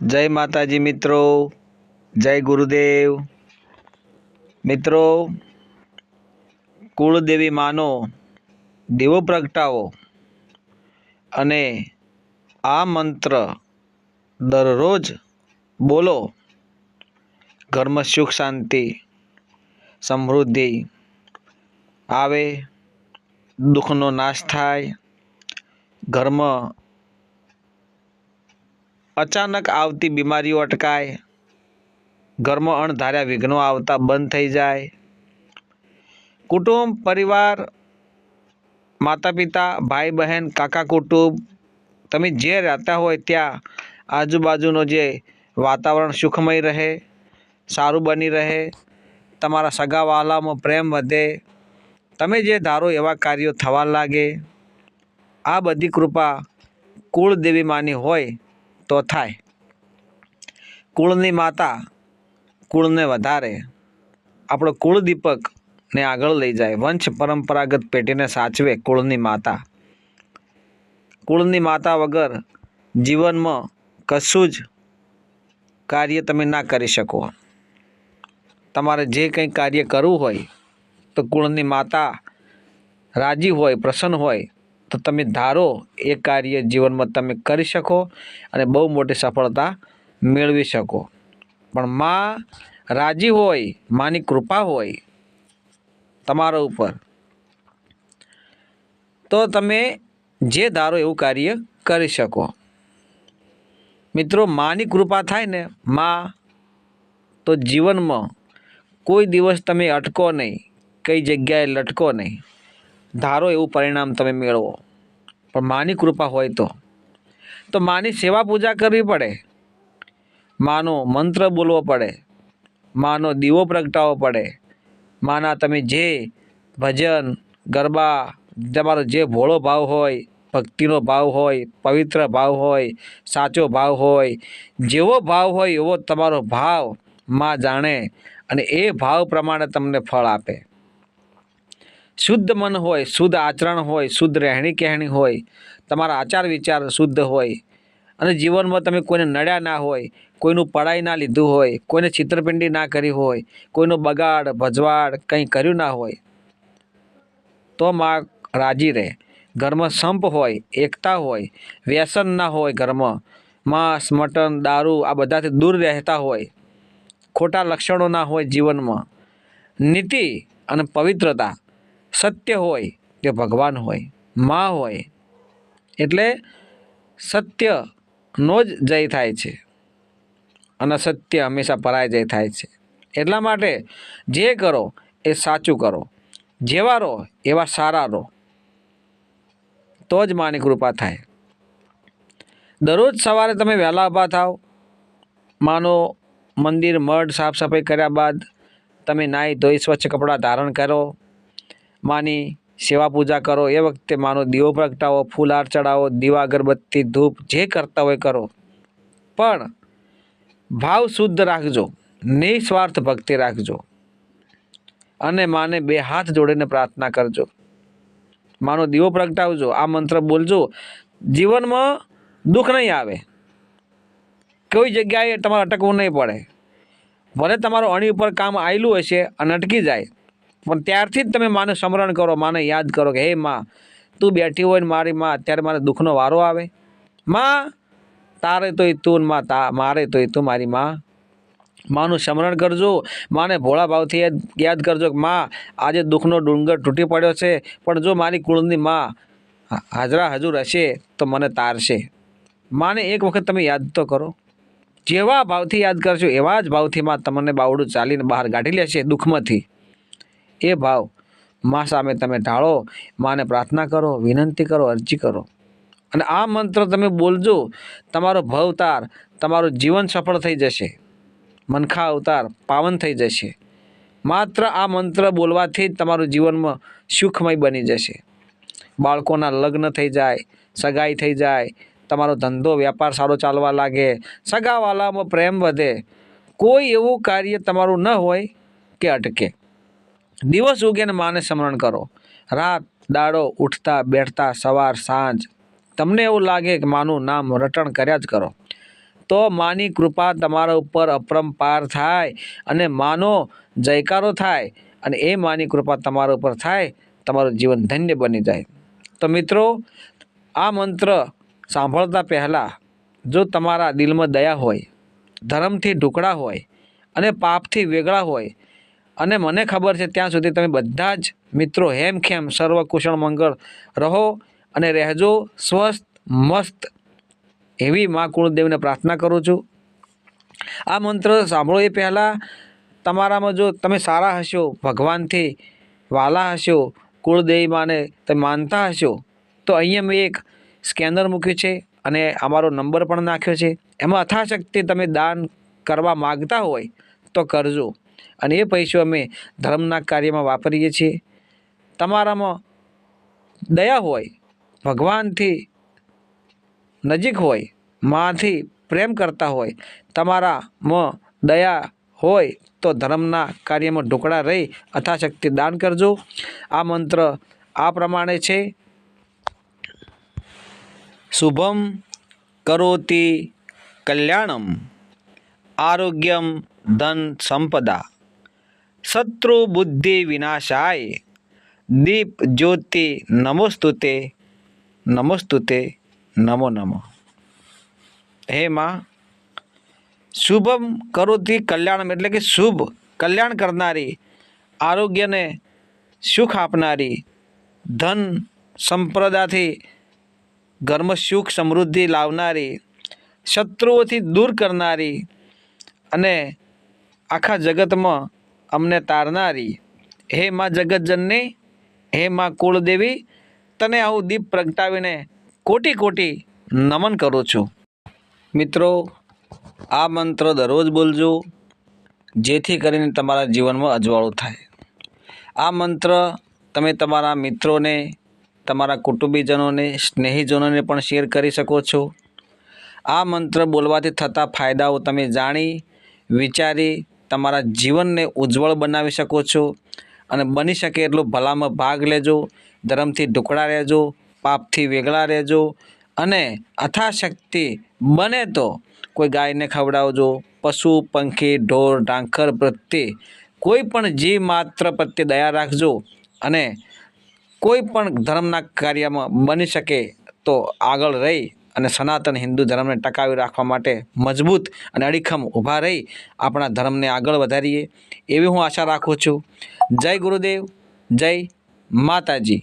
જય માતાજી મિત્રો, જય ગુરુદેવ. મિત્રો, કુળદેવી માનો દીવો પ્રગટાવો અને આ મંત્ર દરરોજ બોલો. ઘરમાં સુખ, શાંતિ, સમૃદ્ધિ આવે, દુઃખનો નાશ થાય, ઘરમાં અચાનક આવતી બીમારીઓ અટકાય. ઘરમાં અણધાર્યા વિઘ્નો આવતા બંધ થઈ જાય. કુટુંબ, પરિવાર માતા પિતા ભાઈ બહેન કાકા કુટુંબ, તમે જે રહેતા હોય ત્યાં આજુબાજુનો જે વાતાવરણ સુખમય રહે, સારું બની રહે, તમારા સગા વહાલામાં પ્રેમ વધે, તમે જે ધારો એવા કાર્યો થવા લાગે, આ બધી કૃપા કુળદેવી માની હોય તો થાય. કુળની માતા કુળને વધારે. આપણો કુળ દીપકને આગળ લઈ જાય. વંશ પરંપરાગત પેઢીને સાચવે કુળની માતા. કુળની માતા વગર જીવનમાં કશું જ કાર્ય તમે ના કરી શકો. તમારે જે કંઈ કાર્ય કરવું હોય તો કુળની માતા રાજી હોય, પ્રસન્ન હોય તો તમે ધારો એ કાર્ય જીવનમાં તમે કરી શકો અને બહુ મોટી સફળતા મેળવી શકો. પણ માં રાજી હોય, માની કૃપા હોય તમારા ઉપર, તો તમે જે ધારો એવું કાર્ય કરી શકો. મિત્રો, માની કૃપા થાય ને, માં, તો જીવનમાં કોઈ દિવસ તમે અટકો નહીં, કઈ જગ્યાએ લટકો નહીં. ધારો એવું પરિણામ તમે મેળવો. પણ માની કૃપા હોય તો. તો માની સેવા પૂજા કરવી પડે. માનો મંત્ર બોલવો પડે. માનો દીવો પ્રગટાવવો પડે. માના તમે જે ભજન, ગરબા, તમારો જે ભોળો ભાવ હોય, ભક્તિનો ભાવ હોય, પવિત્ર ભાવ હોય, સાચો ભાવ હોય, જેવો ભાવ હોય એવો તમારો ભાવમાં જાણે અને એ ભાવ પ્રમાણે તમને ફળ આપે. શુદ્ધ મન હોય, શુદ્ધ આચરણ હોય, શુદ્ધ રહેણી કહેણી હોય, તમારા આચાર વિચાર શુદ્ધ હોય, અને જીવનમાં તમે કોઈને નડ્યા ના હોય, કોઈનું પડાઈ ના લીધું હોય, કોઈને છિત્રપિંડી ના કરી હોય, કોઈનો બગાડ, ભજવાડ કંઈ કર્યું ના હોય, તો માં રાજી રહે. ઘરમાં સંપ હોય, એકતા હોય, વ્યસન ના હોય ઘરમાં, માંસ, મટન, દારૂ આ બધાથી દૂર રહેતા હોય, ખોટા લક્ષણો ના હોય જીવનમાં. નીતિ અને પવિત્રતા સત્ય હોય કે ભગવાન હોય, માં હોય, એટલે સત્યનો જ જય થાય છે. અને સત્ય હંમેશા પરાજય થાય છે. એટલા માટે જે કરો એ સાચું કરો. જેવા રહો એવા સારા રહો. તો જ માની કૃપા થાય. દરરોજ સવારે તમે વહેલા ઊભા થાવ. માનો મંદિર મઢ સાફ સફાઈ કર્યા બાદ તમે નાહી ધોઈ સ્વચ્છ કપડાં ધારણ કરો. માની સેવા પૂજા કરો. એ વખતે માનો દીવો પ્રગટાવો ફૂલહાર ચડાવો દીવા અગરબત્તી, ધૂપ, જે કરતા હોય કરો. પણ ભાવ શુદ્ધ રાખજો. નિસ્વાર્થ ભક્તિ રાખજો. અને માને બે હાથ જોડીને પ્રાર્થના કરજો. માનો દીવો પ્રગટાવજો. આ મંત્ર બોલજો. જીવનમાં દુઃખ નહીં આવે. કોઈ જગ્યાએ તમારે અટકવું નહીં પડે. ભલે તમારું અણી ઉપર કામ આવેલું હશે અને અટકી જાય. પણ ત્યારથી જ તમે માને સ્મરણ કરો, માને યાદ કરો કે, હે માં, તું બેઠી હોય ને મારી માં, અત્યારે મારે દુઃખનો વારો આવે. માં, તારે તું ને માં, તા, મારે તોય તું મારી માં. માનું સ્મરણ કરજો, માને ભોળા ભાવથી યાદ કરજો કે, માં, આજે દુઃખનો ડુંગર તૂટી પડ્યો છે, પણ જો મારી કુળની માં હાજરા હજુર હશે તો મને તારશે. માને એક વખત તમે યાદ તો કરો. જેવા ભાવથી યાદ કરશો એવા જ ભાવથી માં તમને બાવડું ચાલીને બહાર કાઢી લેશે દુઃખમાંથી. એ ભાવ. માં સામે તમે ઢાળો, માને પ્રાર્થના કરો, વિનંતી કરો, અરજી કરો. અને આ મંત્ર તમે બોલજો, તમારો ભવતાર તમારું જીવન સફળ થઈ જશે. મનખા અવતાર પાવન થઈ જશે. માત્ર આ મંત્ર બોલવાથી જ તમારું જીવનમાં સુખમય બની જશે. બાળકોના લગ્ન થઈ જાય, સગાઈ થઈ જાય, તમારો ધંધો, વ્યાપાર સારો ચાલવા લાગે, સગાવાલામાં પ્રેમ વધે. કોઈ એવું કાર્ય તમારું ન હોય કે અટકે. દિવસ ઉગે ને માને સ્મરણ કરો. રાત દાડો ઉઠતા, બેઠતા, સવાર, સાંજ. તમને એવું લાગે કે માનું નામ રટણ કર્યા જ કરો. તો માની કૃપા તમારા ઉપર અપરંપાર થાય અને માનો જયકારો થાય અને એ માની કૃપા તમારા ઉપર થાય, તમારું જીવન ધન્ય બની જાય. તો મિત્રો, આ મંત્ર સાંભળતા પહેલાં જો તમારા દિલમાં દયા હોય, ધર્મથી ઢુકડા હોય અને પાપથી વેગળા હોય અને મને ખબર છે ત્યાં સુધી તમે બધા જ મિત્રો હેમખેમ સર્વ કુશળ મંગળ રહો અને રહેજો સ્વસ્થ, મસ્ત એવી મા કુળદેવને પ્રાર્થના કરું છું. આ મંત્ર સાંભળો એ પહેલાં. તમારામાં જો તમે સારા હશો, ભગવાનથી વાલા હશો કુળદેવી માને તમે માનતા હશો, તો અહીંયા મેં એક સ્કેનર મૂક્યું છે અને અમારો નંબર પણ નાખ્યો છે. એમાં અથાશક્તિ તમે દાન કરવા માગતા હોય તો કરજો. અને એ પૈસો અમે ધર્મના કાર્યમાં વાપરીએ છીએ. તમારામાં દયા હોય, ભગવાનથી નજીક હોય, માથી પ્રેમ કરતા હોય, તમારામાં દયા હોય તો ધર્મના કાર્યમાં ઢોકળા રહી, અથાશક્તિ દાન કરજો. આ મંત્ર આ પ્રમાણે છે. શુભમ કરોતિ કલ્યાણમ આરોગ્યમ ધન સંપદા. શત્રુ બુદ્ધિ વિનાશાય। દીપ જ્યોતિ નમોસ્તુતે નમોસ્તુતે, નમો નમો। હે માં, શુભમ કરોતિ કલ્યાણમ એટલે કે શુભ કલ્યાણ કરનારી, આરોગ્યને સુખ આપનારી, ધન સંપ્રદાથી ઘરમાં સુખ સમૃદ્ધિ લાવનારી, શત્રુઓથી દૂર કરનારી અને આખા જગતમાં અમને તારનારી. હે માં જગતજનની, હે માં કુળદેવી, તને આવું દીપ પ્રગટાવીને કોટી કોટી નમન કરું છું. મિત્રો, આ મંત્ર દરરોજ બોલજો, જેથી કરીને તમારા જીવનમાં અજવાળું થાય. આ મંત્ર તમે તમારા મિત્રોને, તમારા કુટુંબીજનોને, સ્નેહીજનોને પણ શેર કરી શકો છો. આ મંત્ર બોલવાથી થતા ફાયદાઓ તમે જાણી, વિચારી તમારા જીવનને ઉજ્જવળ બનાવી શકો છો અને બની શકે એટલો ભલામાં ભાગ લેજો, ધર્મથી ઢુકળા રહેજો, પાપથી વેગળા રહેજો અને અથાશક્તિ બને તો કોઈ ગાયને ખવડાવજો, પશુ, પંખી, ઢોર ઢાંખર પ્રત્યે કોઈ પણ જીવ માત્ર પ્રત્યે દયા રાખજો અને કોઈ પણ ધર્મના કાર્યમાં બની શકે તો આગળ રહી અને સનાતન હિન્દુ ધર્મને ટકાવી રાખવા માટે મજબૂત અને અડીખમ ઊભા રહી આપણા ધર્મને આગળ વધારીએ. એવી હું આશા રાખું છું. જય ગુરુદેવ, જય માતાજી.